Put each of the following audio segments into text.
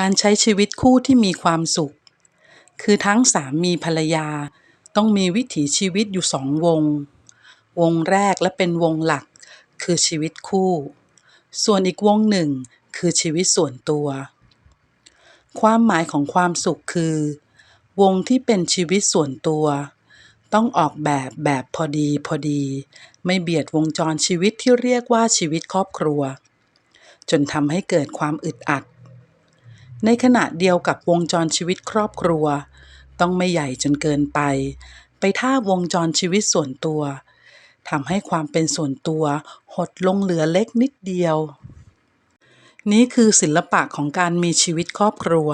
การใช้ชีวิตคู่ที่มีความสุข คือทั้งสามีภรรยาต้องมีวิถีชีวิตอยู่สองวง วงแรกและเป็นวงหลักคือชีวิตคู่ ส่วนอีกวงหนึ่งคือชีวิตส่วนตัว ความหมายของความสุขคือ วงที่เป็นชีวิตส่วนตัว ต้องออกแบบแบบพอดีพอดี ไม่เบียดวงจรชีวิตที่เรียกว่าชีวิตครอบครัว จนทำให้เกิดความอึดอัด ในขณะเดียวกับวงจรชีวิตครอบครัว ต้องไม่ใหญ่จนเกินไป ไปท่าวงจรชีวิตส่วนตัวทำให้ความเป็นส่วนตัวหดลงเหลือเล็กนิดเดียว นี่คือศิลปะของการมีชีวิตครอบครัว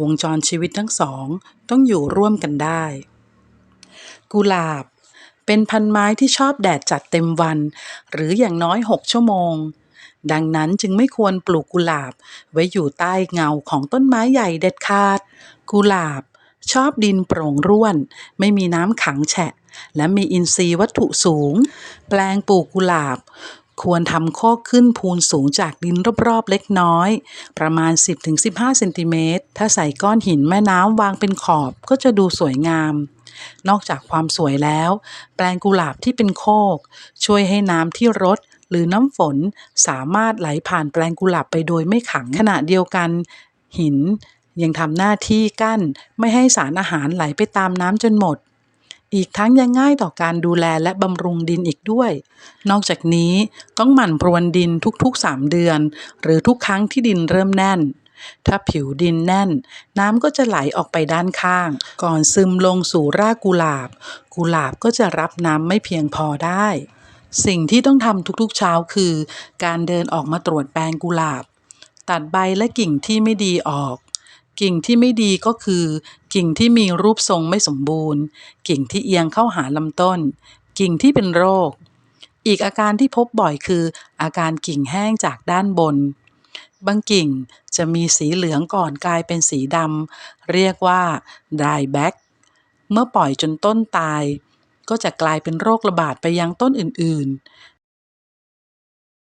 วงจรชีวิตทั้งสองต้องอยู่ร่วมกันได้ กุหลาบ เป็นพันไม้ที่ชอบแดดจัดเต็มวัน หรืออย่างน้อย 6 ชั่วโมง ดังนั้นจึงไม่ควรปลูกกุหลาบ ไว้อยู่ใต้เงาของต้นไม้ใหญ่เด็ดขาด กุหลาบ ชอบดินโปร่งร่วน ไม่มีน้ำขังแฉะ และมีอินทรีย์วัตถุสูง แปลงปลูกกุหลาบ ควรทำโคกขึ้นพูนสูงจากดินรอบๆเล็กน้อย ประมาณ 10-15เซนติเมตรถ้าใส่ก้อนหินแม่น้ำวางเป็นขอบก็จะดูสวยงามนอกจากความสวยแล้ว แปลงกุหลาบที่เป็นโคก ช่วยให้น้ำที่รด หรือน้ำฝนสามารถไหลผ่านแปลงกุหลาบไปโดยไม่ขัง ขณะเดียวกันหินยังทำหน้าที่กั้นไม่ให้สารอาหารไหลไปตามน้ำจนหมด อีกทั้งยังง่ายต่อการดูแลและบำรุงดินอีกด้วย นอกจากนี้ต้องหมั่นพรวนดินทุกๆ 3 เดือน หรือทุกครั้งที่ดินเริ่มแน่น ถ้าผิวดินแน่น น้ำก็จะไหลออกไปด้านข้าง ก่อนซึมลงสู่รากกุหลาบ กุหลาบก็จะรับน้ำไม่เพียงพอได้ สิ่งที่ต้องทำทุกๆเช้าคือ การเดินออกมาตรวจแปลงกุหลาบ ตัดใบและกิ่งที่ไม่ดีออก กิ่งที่ไม่ดีก็คือ กิ่งที่มีรูปทรงไม่สมบูรณ์ กิ่งที่เอียงเข้าหาลำต้น กิ่งที่เป็นโรค อีกอาการที่พบบ่อยคือ อาการกิ่งแห้งจากด้านบน บางกิ่งจะมีสีเหลืองก่อนกลายเป็นสีดำเรียกว่า dry back เมื่อปล่อยจนต้นตาย ก็จะกลายเป็นโรคระบาดไปยังต้นอื่น